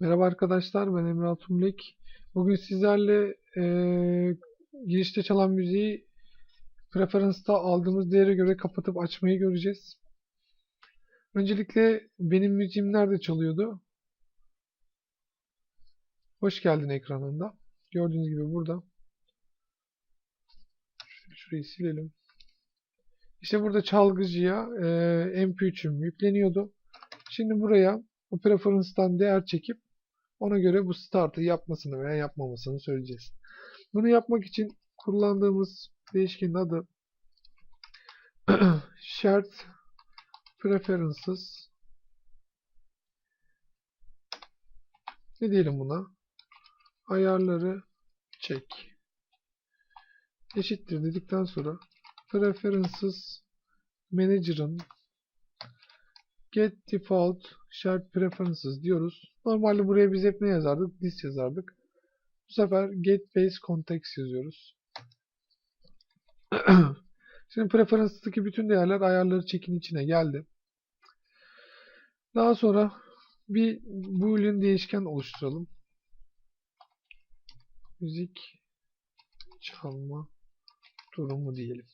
Merhaba arkadaşlar, ben Emre Altunbek. Bugün sizlerle eee, girişte çalan müziği Preference'da aldığımız değere göre kapatıp açmayı göreceğiz. Öncelikle benim müziğim nerede çalıyordu? Hoş geldin ekranında. Gördüğünüz gibi burada. Şurayı silelim. İşte burada çalgıcıya eee MP3'üm yükleniyordu. Şimdi buraya bu preference'dan değer çekip ona göre bu start'ı yapmasını veya yapmamasını söyleyeceğiz. Bunu yapmak için kullandığımız değişkenin adı shared preferences ne diyelim buna? Ayarları çek. Eşittir dedikten sonra preferences manager'ın get default shared preferences diyoruz. Normalde buraya biz hep ne yazardık? This yazardık. Bu sefer get base context yazıyoruz. Şimdi preferences'taki bütün değerler ayarları çekin içine geldi. Daha sonra bir boolean değişken oluşturalım. Müzik çalma durumu diyelim.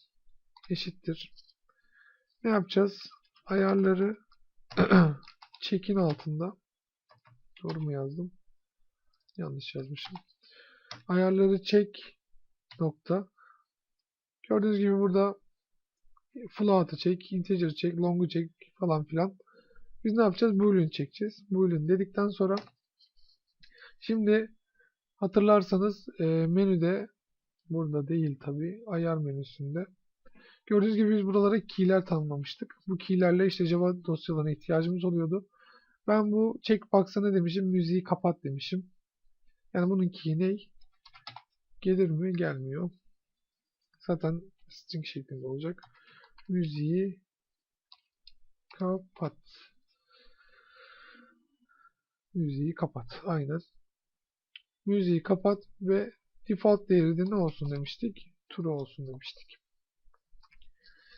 Eşittir. Ne yapacağız? Ayarları çekin altında doğru mu yazdım? Yanlış yazmışım. Ayarları çek nokta. Gördüğünüz gibi burada float'ı çek, integer'ı çek, long'u çek falan filan. Biz ne yapacağız? Boolean çekeceğiz. Boolean dedikten sonra şimdi hatırlarsanız e, menüde burada değil tabi ayar menüsünde Gördüğünüz gibi biz buralara key'ler tanımlamıştık. Bu key'lerle işte Java dosyalarına ihtiyacımız oluyordu. Ben bu checkbox'a ne demişim? Müziği kapat demişim. Yani bunun key'i ne? Gelir mi? Gelmiyor. Zaten string şeklinde olacak. Müziği kapat. Müziği kapat. Aynen. Müziği kapat ve default değeri de ne olsun demiştik? True olsun demiştik.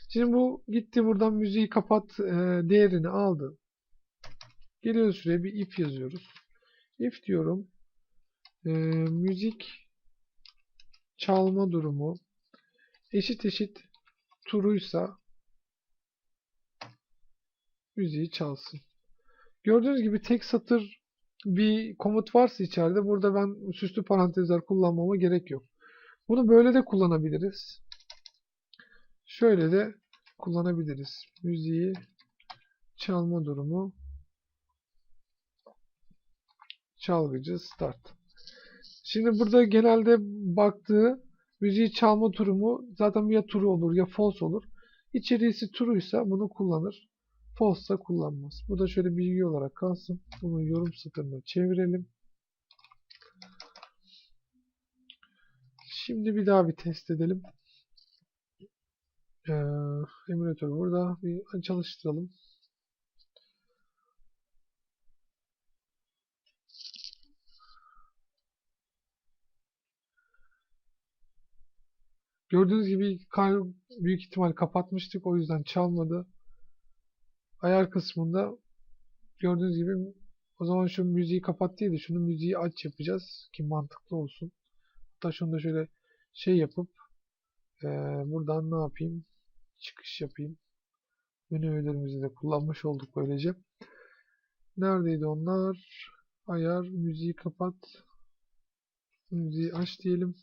Şimdi bu gitti buradan müziği kapat e, değerini aldı. Geliyoruz şuraya bir if yazıyoruz. If diyorum. E, müzik çalma durumu eşit eşit true'ysa müziği çalsın. Gördüğünüz gibi tek satır bir komut varsa içeride burada ben süslü parantezler kullanmama gerek yok. Bunu böyle de kullanabiliriz. Şöyle de kullanabiliriz. Müziği çalma durumu çalgıcı start. Şimdi burada genelde baktığı müziği çalma durumu zaten ya true olur ya false olur. İçerisi true'ysa bunu kullanır. False'sa kullanmaz. Bu da şöyle bilgi olarak kalsın. Bunu yorum satırına çevirelim. Şimdi bir daha bir test edelim. Ee, emülatör burada. Bir çalıştıralım. Gördüğünüz gibi büyük ihtimal kapatmıştık. O yüzden çalmadı. Ayar kısmında gördüğünüz gibi o zaman şu müziği kapat değil de şunu müziği aç yapacağız ki mantıklı olsun. Hatta şunu da şöyle şey yapıp ee, buradan ne yapayım? Çıkış yapayım. Menü öğelerimizi de kullanmış olduk böylece. Neredeydi onlar? Ayar, müziği kapat. Müziği aç diyelim.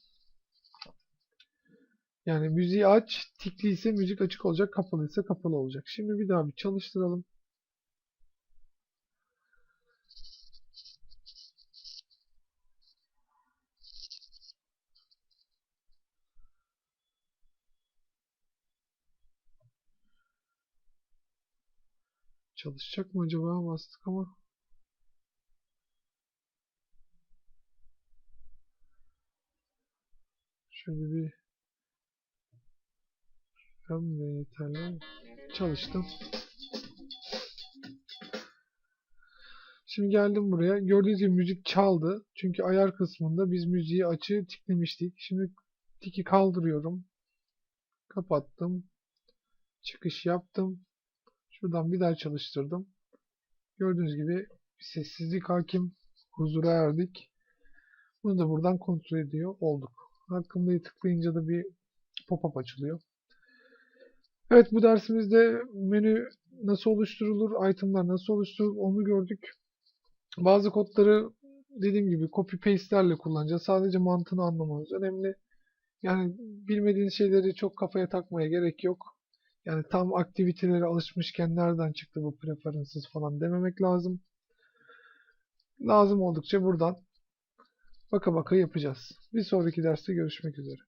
Yani müziği aç, tikli müzik açık olacak, kapalı ise kapalı olacak. Şimdi bir daha bir çalıştıralım. Çalışacak mı acaba? Bastık ama. Şöyle bir RAM ve yeterli. Çalıştım. Şimdi geldim buraya. Gördüğünüz gibi müzik çaldı. Çünkü ayar kısmında biz müziği açığı tiklemiştik. Şimdi tiki kaldırıyorum. Kapattım. Çıkış yaptım. Şuradan bir daha çalıştırdım. Gördüğünüz gibi sessizlik hakim. huzura erdik. Bunu da buradan kontrol ediyor olduk. Hakkında'yı tıklayınca da bir pop-up açılıyor. Evet bu dersimizde menü nasıl oluşturulur, itemlar nasıl oluşturulur onu gördük. Bazı kodları dediğim gibi copy paste'lerle kullanacağız. Sadece mantığını anlamamız önemli. Yani bilmediğiniz şeyleri çok kafaya takmaya gerek yok. Yani tam aktivitelere alışmışken nereden çıktı bu preferences falan dememek lazım. Lazım oldukça buradan baka baka yapacağız. Bir sonraki derste görüşmek üzere.